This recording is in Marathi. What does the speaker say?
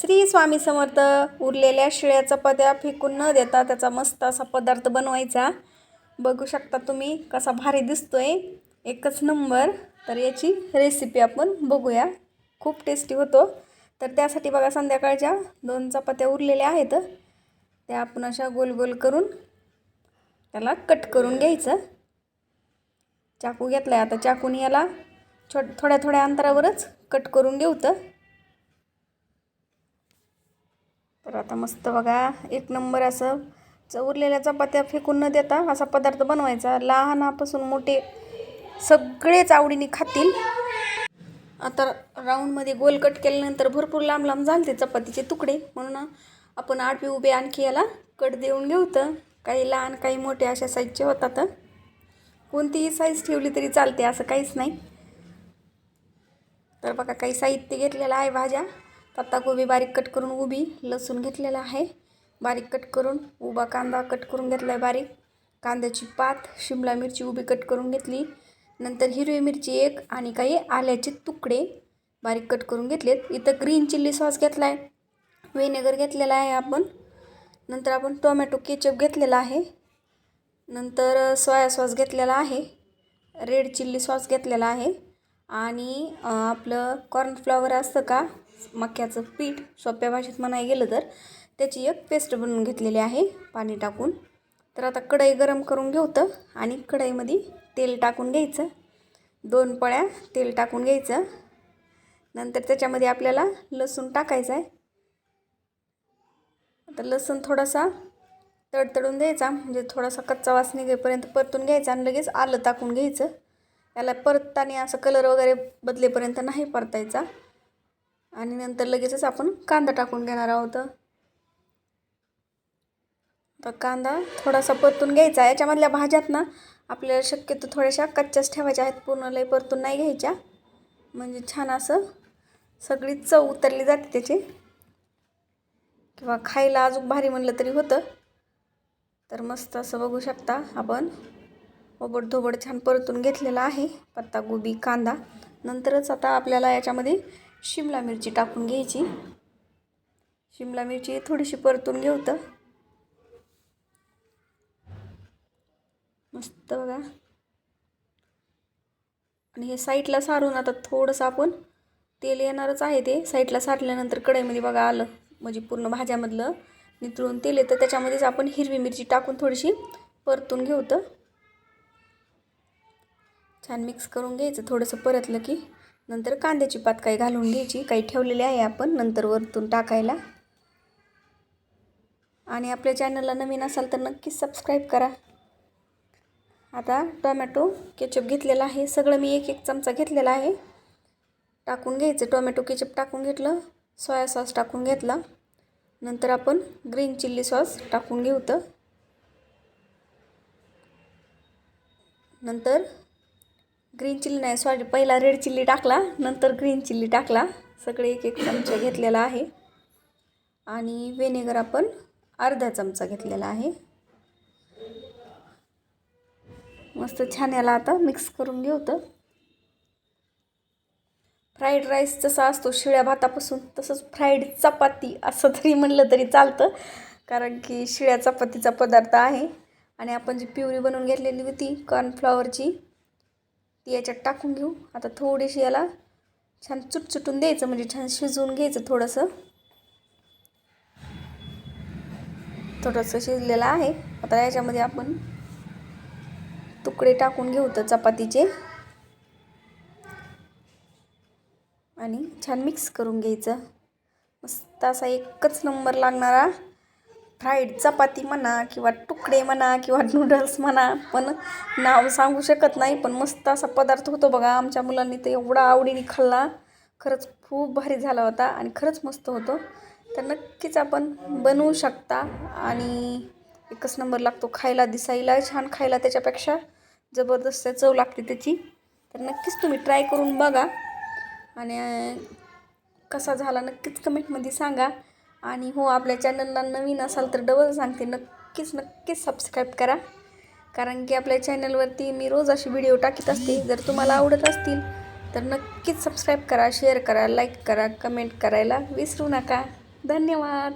श्री स्वामी समर्थ उरलेल्या शिळ्या चपात्या फेकून न देता त्याचा मस्त असा पदार्थ बनवायचा. बघू शकता तुम्ही कसा भारी दिसतोय. एकच नंबर. तर याची रेसिपी आपण बघूया. खूप टेस्टी होतो. तर त्यासाठी बघा संध्याकाळच्या दोन चपात्या उरलेल्या आहेत. त्या आपण अशा गोल गोल करून त्याला कट करून घ्यायचं. चाकू घेतला आहे आता चाकून याला छो थोड्या थोड्या अंतरावरच कट करून घेऊ तर आता मस्त बघा एक नंबर असं च उरलेल्या चपात्या फेकून न देता असा पदार्थ बनवायचा. लहानापासून मोठे सगळेच आवडीने खातील. आता राऊंडमध्ये गोल कट केल्यानंतर भरपूर लांब लांब झालते चपातीचे तुकडे. म्हणून आपण आडवे उभे आणखी याला कट देऊन घेऊ तर काही लहान काही मोठे अशा साईजचे होतात. कोणतीही साईज ठेवली तरी चालते असं काहीच नाही. तर बघा काही साहित्य घेतलेलं आहे भाज्या. पत्ताकोबी बारीक कट करून उभी लसूण घेतलेला आहे. बारीक कट करून उभा कांदा कट करून घेतला आहे बारीक. कांद्याची पात शिमला मिरची उभी कट करून घेतली. नंतर हिरवी मिरची एक आणि काही आल्याचे तुकडे बारीक कट करून घेतलेत. इथं ग्रीन चिल्ली सॉस घेतला आहे व्हिनेगर घेतलेला आहे आपण. नंतर आपण टोमॅटो केचप घेतलेला आहे. नंतर सोया सॉस घेतलेला आहे. रेड चिल्ली सॉस घेतलेला आहे. आणि आपलं कॉर्नफ्लॉवर असतं का? मक्याचं पीठ सोप्या भाषेत म्हणाय गेलं तर त्याची एक पेस्ट बनवून घेतलेली आहे पाणी टाकून. तर आता कढई गरम करून घेवतं आणि कढईमध्ये तेल टाकून घ्यायचं. दोन पळ्या तेल टाकून घ्यायचं. नंतर त्याच्यामध्ये आपल्याला लसूण टाकायचं आहे. आता लसूण थोडासा तडतडून द्यायचा म्हणजे थोडासा कच्चा वास निघेपर्यंत परतून घ्यायचा आणि लगेच आलं टाकून घ्यायचं. त्याला परतताना असं कलर वगैरे बदलेपर्यंत नाही परतायचा. आणि नंतर लगेचच आपण कांदा टाकून घेणार आहोत. तर कांदा थोडासा परतून घ्यायचा याच्यामधल्या भाज्यात ना आपल्याला शक्यतो थोड्याशा कच्च्याच ठेवायच्या आहेत. पूर्ण लय परतून नाही घ्यायच्या. म्हणजे छान असं सगळी चव उतरली जाते त्याची. किंवा खायला अजून भारी म्हणलं तरी होतं. तर मस्त असं बघू शकता आपण. ओबड धोबड छान परतून घेतलेला आहे पत्तागोबी कांदा. नंतरच आता आपल्याला याच्यामध्ये शिमला मिरची टाकून घ्यायची. शिमला मिरची थोडीशी परतून घेऊ तर मस्त बघा. आणि हे साईडला सारून आता थोडंसं आपण तेल येणारच आहे ते. साईडला सारल्यानंतर कढईमध्ये बघा आलं म्हणजे पूर्ण भाज्यामधलं नितळून तेल येतं. त्याच्यामध्येच आपण हिरवी मिरची टाकून थोडीशी परतून घेऊ तर छान मिक्स करून घ्यायचं. थोडंसं परतलं की नंतर कांद्याची पात काही घालून घ्यायची. काही ठेवलेली आहे आपण. नंतर वरतून टाकायला. आणि आपल्या चॅनलला नवीन असाल तर नक्कीच सबस्क्राईब करा. आता टोमॅटो केचप घेतलेला आहे. सगळं मी एक एक चमचा घेतलेला आहे. टाकून घ्यायचं. टोमॅटो केचप टाकून घेतलं. सोया सॉस टाकून घेतला. नंतर आपण ग्रीन चिल्ली सॉस टाकून घेऊ तर. नंतर ग्रीन चिल्ली नाही सॉरी पहिला रेड चिल्ली टाकला नंतर ग्रीन चिल्ली टाकला. सगळे एक एक चमचा घेतलेला आहे. आणि व्हिनेगर आपण अर्धा चमचा घेतलेला आहे. मस्त छान याला आता मिक्स करून घेऊ तर. फ्राईड राईस जसा असतो शिळ्या भातापासून तसंच फ्राईड चपाती असं तरी म्हणलं तरी चालतं. कारण की शिळ्या चपातीचा पदार्थ आहे. आणि आपण जी प्युरी बनवून घेतलेली होती कॉर्नफ्लॉवरची ती याच्यात टाकून घेऊ. आता थोडीशी याला छान चुटचुटून द्यायचं म्हणजे छान शिजवून घ्यायचं थोडंसं. थोडंसं शिजलेलं आहे. आता याच्यामध्ये आपण तुकडे टाकून घेऊ तर चपातीचे. आणि छान मिक्स करून घ्यायचं. मस्त असा एकच नंबर लागणारा. फ्राईड चपाती म्हणा किंवा तुकडे म्हणा किंवा नूडल्स म्हणा पण नाव सांगू शकत नाही पण मस्त असा पदार्थ होतो बघा. आमच्या मुलांनी तर एवढा आवडीने खाल्ला. खरंच खूप भारी झाला होता आणि खरंच मस्त होतो. तर नक्कीच आपण बनवू शकता आणि एकच नंबर लागतो खायला दिसायला छान खायला त्याच्यापेक्षा. जबरदस्त चव लागते त्याची. तर नक्कीच तुम्ही ट्राय करून बघा. आणि कसा झाला नक्कीच कमेंटमध्ये सांगा. आणि हो आपल्या चॅनलला नवीन असाल तर डबल सांगते. नक्कीच नक्कीच सबस्क्राईब करा. कारण की आपल्या चॅनलवरती मी रोज अशी व्हिडिओ टाकीत असते. जर तुम्हाला आवडत असतील तर नक्कीच सबस्क्राईब करा शेअर करा लाईक करा कमेंट करायला विसरू नका. धन्यवाद!